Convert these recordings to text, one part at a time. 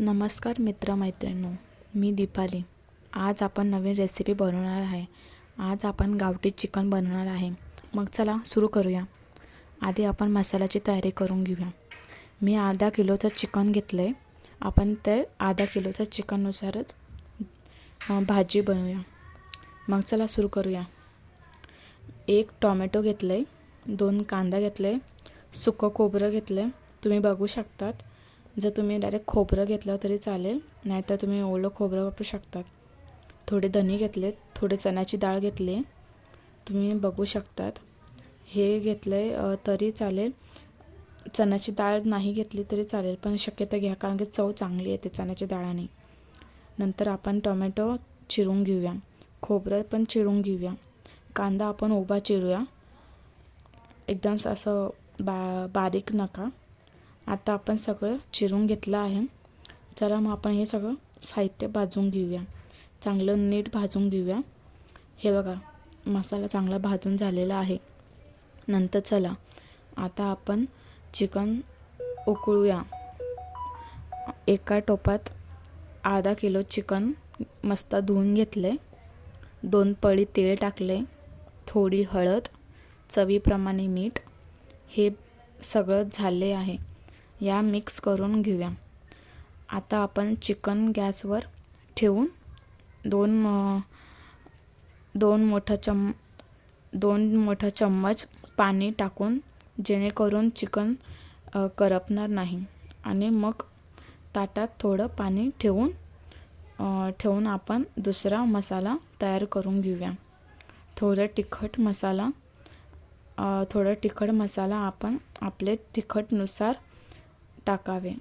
नमस्कार मित्रमैत्रिणींनो मी दीपाली. आज आपण नवीन रेसिपी बनवणार आहे. आज आपण गावठी चिकन बनवणार आहे. मग चला सुरू करूया. आधी आपण मसाल्याची तयारी करून घेऊया. मी अर्धा किलोचं चिकन घेतलं आहे आपण ते अर्धा किलोच्या चिकननुसारच भाजी बनवूया. मग चला सुरू करूया. एक टॉमॅटो घेतलं आहे दोन कांदा घेतलं आहे सुकं खोबरं घेतलं आहे तुम्ही बघू शकतात. जर तुम्ही डायरेक्ट खोबरं घेतलं तरी चालेल नाहीतर तुम्ही ओलं खोबरं वापरू शकतात. थोडे धने घेतलेत थोडे चण्याची डाळ घेतली आहे तुम्ही बघू शकतात. हे घेतलं आहे तरी चालेल. चण्याची डाळ नाही घेतली तरी चालेल पण शक्यतो घ्या कारण की चव चांगली येते चण्याच्या डाळाने. नंतर आपण टोमॅटो चिरून घेऊया. खोबरं पण चिरून घेऊया. कांदा आपण उभा चिरूया. एकदम असं बा बारीक नका. आता आपण सगळं चिरून घेतलं आहे. चला मग आपण हे सगळं साहित्य भाजून घेऊया. चांगलं नीट भाजून घेऊया. हे बघा मसाला चांगला भाजून झालेला आहे. नंतर चला आता आपण चिकन उकळूया. एका टोपात अर्धा किलो चिकन मस्त धुवून घेतले दोन पळी तेल टाकले थोडी हळद चवीप्रमाणे मीठ. हे सगळं झाले आहे. या मिक्स करून घेऊया. आता आपण चिकन गॅसवर ठेवून दोन दोन मोठा चम दोन मोठा चम्मच पाणी टाकून जेणेकरून चिकन करपणार नाही. आणि मग ताटात थोडं पाणी ठेवून ठेवून आपण दुसरा मसाला तयार करून घेऊया. थोडं तिखट मसाला थोडं तिखट मसाला आपण आपले तिखटनुसार टाकावे.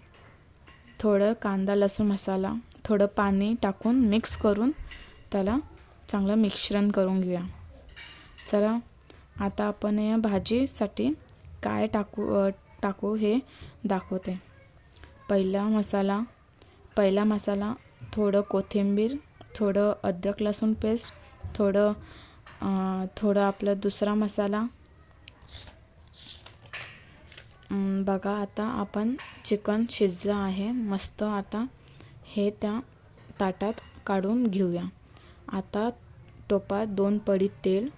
थोडं कांदा लसूण मसाला थोडं पाणी टाकून मिक्स करून त्याला चांगलं मिश्रण करून घेऊया. चला आता आपण या भाजीसाठी काय टाकू टाकू हे दाखवते. पहिला मसाला पहिला मसाला थोडं कोथिंबीर थोडं अद्रक लसूण पेस्ट थोडं थोडं आपलं दुसरा मसाला. बघा आता आपण चिकन शिजलं आहे. मस्त आता हे त्या ताटात काढून घेऊया. आता टोपात दोन पडी तेल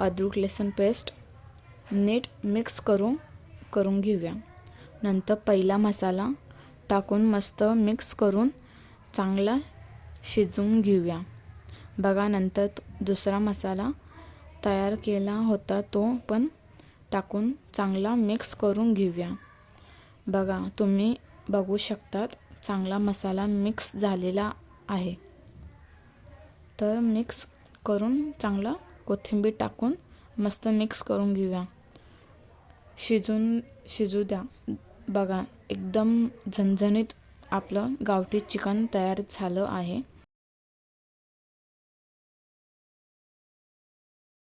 अद्रक लसूण पेस्ट नीट मिक्स करून करून घेऊया. नंतर पहिला मसाला टाकून मस्त मिक्स करून चांगला शिजवून घेऊया. बघा नंतर दुसरा मसाला तयार केला होता तो पण टाकून चांगला मिक्स करून घेऊया. बघा तुम्ही बघू शकतात चांगला मसाला मिक्स झालेला आहे. तर मिक्स करून चांगला कोथिंबीर टाकून मस्त मिक्स करून घेऊया. शिजून शिजू द्या. बघा एकदम झणझणीत आपलं गावठी चिकन तयार झालं आहे.